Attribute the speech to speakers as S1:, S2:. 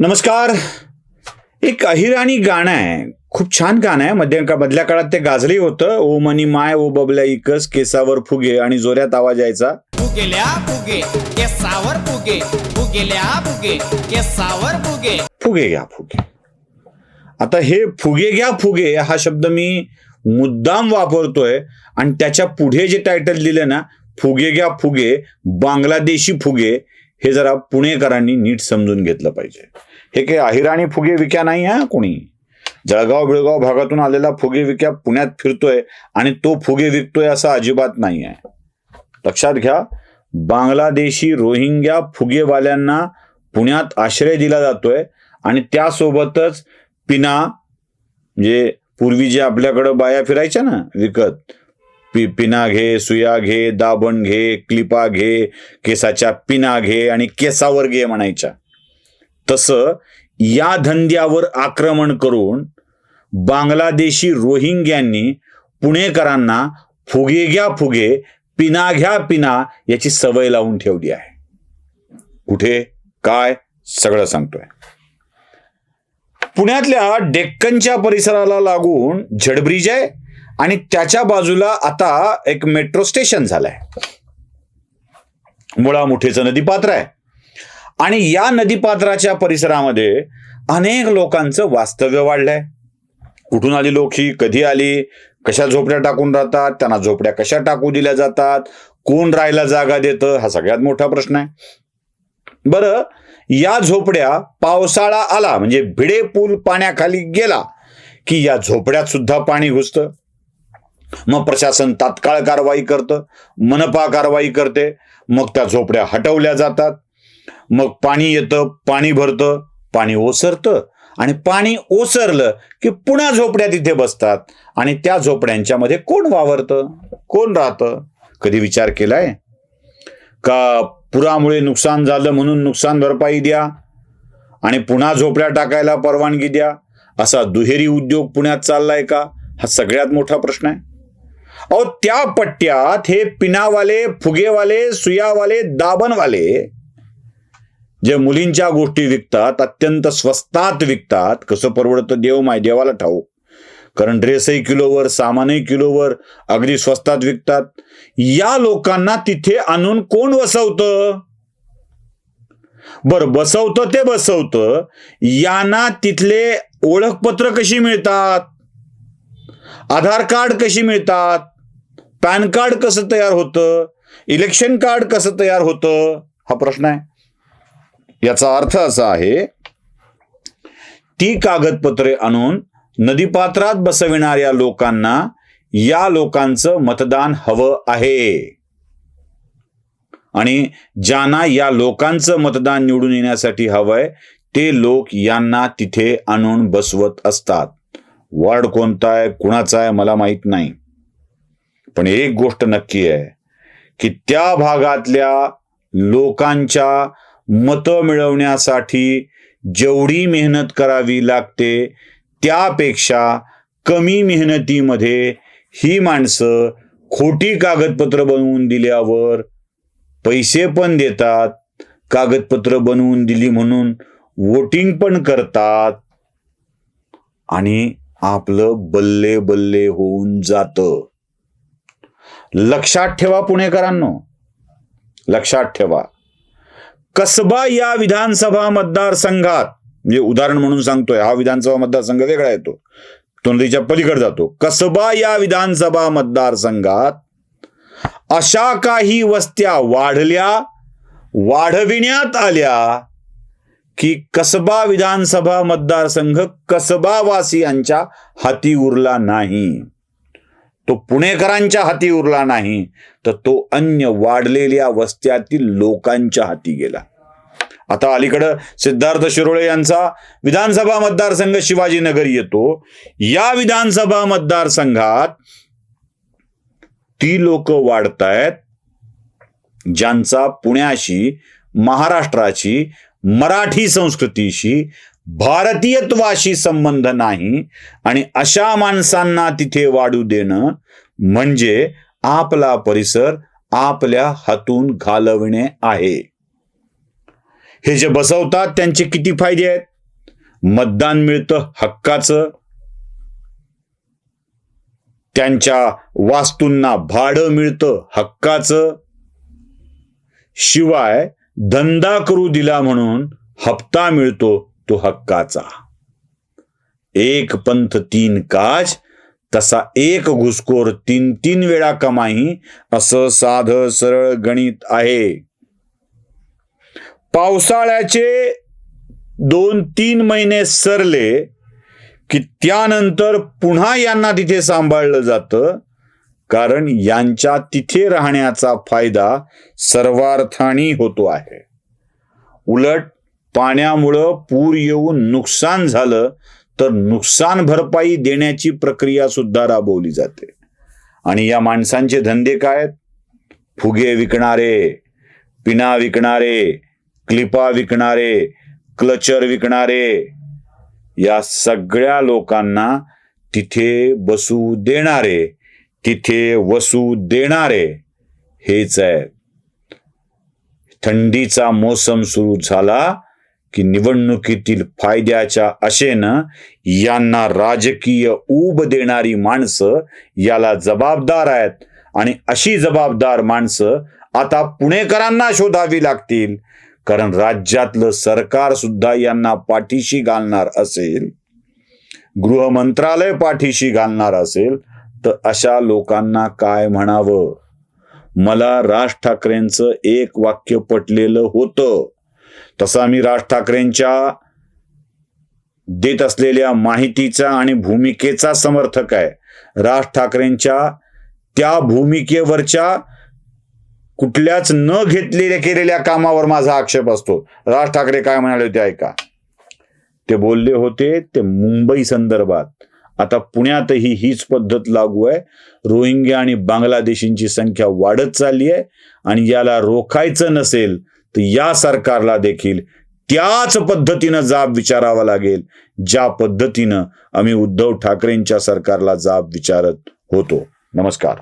S1: नमस्कार. एक अहिराणी गाणं आहे. खूप छान गाणं आहे. मध्य मधल्या काळात ते गाजली होतं. ओ मनी माय ओ बबल्या इकस केसावर फुगे आणि जोऱ्यात आवाज यायचा.
S2: फुगेल्या फुगे केसावर फुगे. फुगेल्या फुगे केसावर फुगे.
S1: फुगे घ्या फुगे. आता हे फुगे घ्या फुगे हा शब्द मी मुद्दाम वापरतोय. आणि त्याच्या पुढे जे टायटल दिलं ना फुगे घ्या फुगे बांगलादेशी फुगे हे जरा पुणेकरांनी नीट समजून घेतलं पाहिजे. हे काही अहिराणी फुगे विक्या नाही हा कोणी? जळगाव बिळगाव भागातून आलेला फुगे विक्या पुण्यात फिरतोय आणि तो फुगे विकतोय असं अजिबात नाही आहे. लक्षात घ्या बांगलादेशी रोहिंग्या फुगेवाल्यांना पुण्यात आश्रय दिला जातोय आणि त्यासोबतच पिना म्हणजे पूर्वी जे आपल्याकडं बाया फिरायच्या ना विकत पि पिना घे सुया घे दाबण घे क्लिपा घे केसाच्या पिना घे आणि केसावर घे म्हणायच्या. तसं या धंद्यावर आक्रमण करून बांगलादेशी रोहिंग्यांनी पुणेकरांना फुगे घ्या फुगे पिना घ्या पिना याची सवय लावून ठेवली आहे. कुठे? काय? सगळं सांगतोय. पुण्यातल्या डेक्कनच्या परिसराला लागून झडब्रिज आहे आणि त्याच्या बाजूला आता एक मेट्रो स्टेशन झालंय. मुळा मुठेचं नदीपात्र आहे. आणि या नदीपात्राच्या परिसरामध्ये अनेक लोकांचं वास्तव्य वाढलंय. कुठून आली लोक ही? कधी आली? कशा झोपड्या टाकून राहतात? त्यांना झोपड्या कशा टाकू दिल्या जातात? कोण राहायला जागा देतं? हा सगळ्यात मोठा प्रश्न आहे. बरं या झोपड्या पावसाळा आला म्हणजे भिडे पूल पाण्याखाली गेला की या झोपड्यात सुद्धा पाणी घुसतं. मग प्रशासन तात्काळ कारवाई करतं मनपा कारवाई करते मग त्या झोपड्या हटवल्या जातात. मग पाणी येतं पाणी भरतं पाणी ओसरतं आणि पाणी ओसरलं की पुन्हा झोपड्या तिथे बसतात आणि त्या झोपड्यांच्या मध्ये कोण वावरतं? कोण राहतं? कधी विचार केलाय? का पुरामुळे नुकसान झालं म्हणून नुकसान भरपाई द्या आणि पुन्हा झोपड्या टाकायला परवानगी द्या? असा दुहेरी उद्योग पुण्यात चाललाय का? हा सगळ्यात मोठा प्रश्न आहे. अहो त्या पट्ट्यात हे पिनावाले फुगेवाले सुयावाले दाबणवाले जे मुलींच्या गोष्टी विकतात अत्यंत स्वस्तात विकतात कसं परवडतं देव माय देवाला ठाऊ. कारण ड्रेसही किलोवर सामानही किलोवर अगदी स्वस्तात विकतात. या लोकांना तिथे आणून कोण बसवतं? बर बसवतं ते बसवतं यांना तिथले ओळखपत्र कशी मिळतात? आधार कार्ड कशी मिळतात? पॅन कार्ड कसं तयार होतं? इलेक्शन कार्ड कसं तयार होतं? हा प्रश्न आहे. याचा अर्थ असा आहे ती कागदपत्रे आणून नदीपात्रात बसविणाऱ्या लोकांना या लोकांचं मतदान हवं आहे. आणि ज्यांना या लोकांचं मतदान निवडून येण्यासाठी हवंय ते लोक यांना तिथे आणून बसवत असतात. वार्ड कोणता आहे कुणाचा आहे मला माहीत नाही. पण एक गोष्ट नक्की आहे की त्या भागातल्या लोकांच्या मतं मिळवण्यासाठी जेवढी मेहनत करावी लागते त्यापेक्षा कमी मेहनतीमध्ये ही माणसं खोटी कागदपत्र बनवून दिल्यावर पैसे पण देतात कागदपत्र बनवून दिली म्हणून वोटिंग पण करतात आणि आपलं बल्ले बल्ले होऊन जातं. लक्षात ठेवा पुणेकरांनो. लक्षात ठेवा. कसबा या विधानसभा मतदारसंघात म्हणजे उदाहरण म्हणून सांगतोय हा विधानसभा मतदारसंघ वेगळा येतो. तो नदीच्या पलीकडे जातो. कसबा या विधानसभा मतदारसंघात अशा काही वस्त्या वाढल्या वाढविण्यात आल्या की कसबा विधानसभा मतदारसंघ कसबावासियांच्या हाती उरला नाही. तो पुणेकरांच्या हाती उरला नाही तर तो अन्य वाढलेल्या वस्त्यातील लोकांच्या हाती गेला. आता अलीकडं सिद्धार्थ शिरोळे यांचा विधानसभा मतदारसंघ शिवाजीनगर येतो. या विधानसभा मतदारसंघात ती लोक वाढतायत ज्यांचा पुण्याशी महाराष्ट्राची मराठी संस्कृतीशी भारतीयत्वाशी संबंध नाही आणि अशा माणसांना तिथे वाढू देणं म्हणजे आपला परिसर आपल्या हातून घालवणे आहे. हे जे बसवतात त्यांचे किती फायदे आहेत? मतदान मिळतं हक्काचं. त्यांच्या वास्तूंना भाडं मिळतं हक्काचं. शिवाय धंदा करू दिला म्हणून हप्ता मिळतो तो हक्काचा. एक पंथ तीन काज तसा एक घुसखोर तीन तीन वेळा कमाई असं साध सरळ गणित आहे. पावसाळ्याचे दोन तीन महिने सरले की त्यानंतर पुन्हा यांना तिथे सांभाळलं जातं कारण यांच्या तिथे राहण्याचा फायदा सर्वार्थानी होतो आहे उलट पाण्यामुळं पूर येऊन नुकसान झालं तर नुकसान भरपाई देण्याची प्रक्रिया सुद्धा राबवली जाते आणि या माणसांचे धंदे काय आहेत? फुगे विकणारे पिना विकणारे क्लिपा विकणारे क्लचर विकणारे या सगळ्या लोकांना तिथे बसू देणारे तिथे वसू देणारे हेच आहे. थंडीचा मोसम सुरू झाला की निवडणुकीतील फायद्याच्या आशेनं यांना राजकीय ऊब देणारी माणसं याला जबाबदार आहेत. आणि अशी जबाबदार माणसं आता पुणेकरांना शोधावी लागतील. कारण राज्यातलं सरकार सुद्धा यांना पाठीशी घालणार असेल गृह मंत्रालय पाठीशी घालणार असेल तर अशा लोकांना काय म्हणावं? मला राज ठाकरेंचं एक वाक्य पटलेलं होतं. तसा मी राज ठाकरेंच्या देत असलेल्या माहितीचा आणि भूमिकेचा समर्थक आहे. राज ठाकरेंच्या त्या भूमिकेवरच्या कुठल्याच न घेतलेल्या केलेल्या कामावर माझा आक्षेप असतो. राज ठाकरे काय म्हणाले होते ऐका. ते बोलले होते ते मुंबई संदर्भात. आता पुण्यातही हीच पद्धत लागू आहे. रोहिंग्या आणि बांगलादेशींची संख्या वाढत चालली आहे आणि याला रोखायचं नसेल तर या सरकारला देखील त्याच पद्धतीनं जाब विचारावा लागेल ज्या पद्धतीनं आम्ही उद्धव ठाकरेंच्या सरकारला जाब विचारत होतो. नमस्कार.